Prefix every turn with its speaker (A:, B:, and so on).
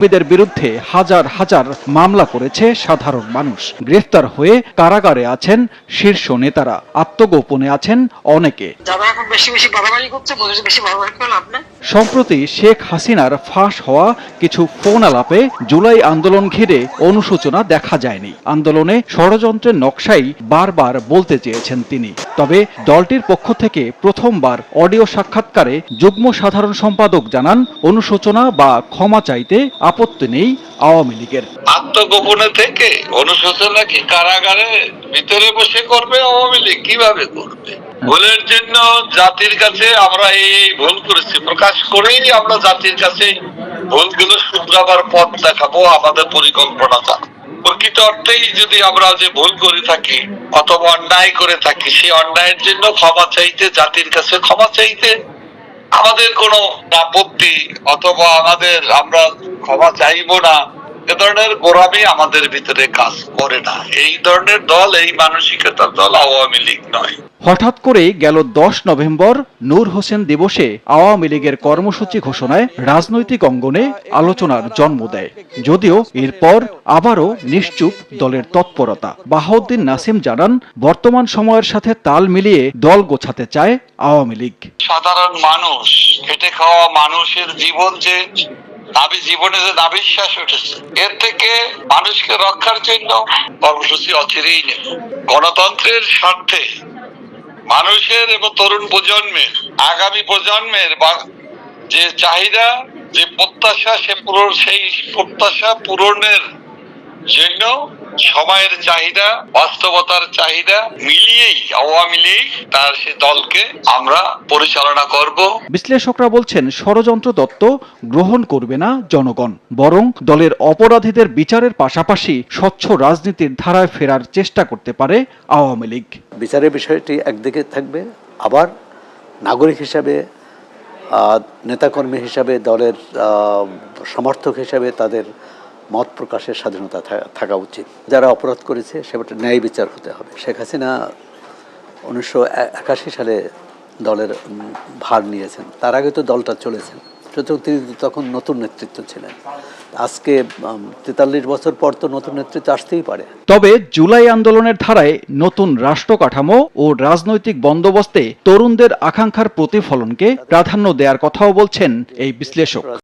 A: বিদের বিরুদ্ধে হাজার হাজার মামলা করেছে সাধারণ মানুষ। গ্রেফতার হয়ে কারাগারে আছেন শীর্ষ নেতারা। আত্মগোপনে আছেন অনেকে। সম্প্রতি শেখ হাসিনার ফাঁস হওয়া কিছু ফোন আলাপে জুলাই আন্দোলন ঘিরে অনুশোচনা দেখা যায়নি। আন্দোলনে ষড়যন্ত্রের নকশাই বারবার বলতে চেয়েছেন তিনি। তবে দলটির পক্ষ থেকে প্রথমবার অডিও সাক্ষাৎকারে যুগ্ম সাধারণ সম্পাদক জানান, অনুশোচনা বা ক্ষমা চাইতে আপত্তি নেই আওয়ামী লীগের।
B: আত্মগোপনে থেকে অনুশোচনা কি কারাগারে ভিতরে বসে করবে আওয়ামী লীগ? কীভাবে করবে? ভুলের জন্য জাতির কাছে আমরা এই ভুল করেছি। প্রকাশ করেই আমরা জাতির কাছে ভুলগুলো শুধরাবার পথ দেখাবো, আমাদের পরিকল্পনাটা প্রকৃত অর্থেই যদি আমরা যে ভুল করে থাকি অথবা অন্যায় করে থাকি, সেই অন্যায়ের জন্য ক্ষমা চাইতে, জাতির কাছে ক্ষমা চাইতে আমাদের কোন আপত্তি অথবা আমাদের আমরা ক্ষমা চাইব না, এ ধরনের গোড়ামি আমাদের ভিতরে কাজ করে না। এই ধরনের দল, এই মানসিকতার দল আওয়ামী লীগ নয়।
A: হঠাৎ করে গেল দশ নভেম্বর নূর হোসেন দিবসে আওয়ামী লীগের কর্মসূচি ঘোষণায় রাজনৈতিক অঙ্গনে আলোচনার জন্ম দেয়। যদিও এরপর আবারও নিশ্চুপ দলের তৎপরতা। বাহাউদ্দিন নাসিম জানান, বর্তমান সময়ের সাথে তাল মিলিয়ে দল গোছাতে চায় আওয়ামী লীগ।
B: সাধারণ মানুষ খেটে খাওয়া মানুষের জীবন যে নাবি জীবনে যে নাবিশ্বাস উঠেছে, এর থেকে মানুষকে রক্ষার জন্য কর্মসূচি অচিরেই নেব। গণতন্ত্রের স্বার্থে মানুষের এবং তরুণ প্রজন্মের, আগামী প্রজন্মের যে চাহিদা, যে প্রত্যাশা, সে পূরণ সেই প্রত্যাশা পূরণের জন্য সময়ের চাহিদা বাস্তবতার চাহিদা মিলিয়েই আওয়ামী লীগ তার সে দলকে আমরা পরিচালনা করব।
A: বিশ্লেষকরা বলছেন ষড়যন্ত্র তত্ত্ব গ্রহণ করবে না জনগণ বরং দলের অপরাধীদের বিচারের পাশাপাশি স্বচ্ছ রাজনীতির ধারায় ফেরার চেষ্টা করতে পারে আওয়ামী লীগ।
C: বিচারের বিষয়টি একদিকে থাকবে আবার নাগরিক হিসাবে আহ, নেতাকর্মী হিসাবে দলের আহ, সমর্থক হিসাবে তাদের মত প্রকাশের স্বাধীনতা থাকা উচিত। যারা অপরাধ করেছে সেটা ন্যায় বিচার হতে হবে। শেখ হাসিনা উনিশশো একাশি সালে দলের ভার নিয়েছেন। তার আগে তো দলটা চলেছেন সুতরাং তিনি তখন নতুন নেতৃত্ব ছিলেন। আজকে তেতাল্লিশ বছর পর তো নতুন নেতৃত্ব আসতেই পারে।
A: তবে জুলাই আন্দোলনের ধারায় নতুন রাষ্ট্র কাঠামো ও রাজনৈতিক বন্দোবস্তে তরুণদের আকাঙ্ক্ষার প্রতিফলনকে প্রাধান্য দেওয়ার কথাও বলছেন এই বিশ্লেষক।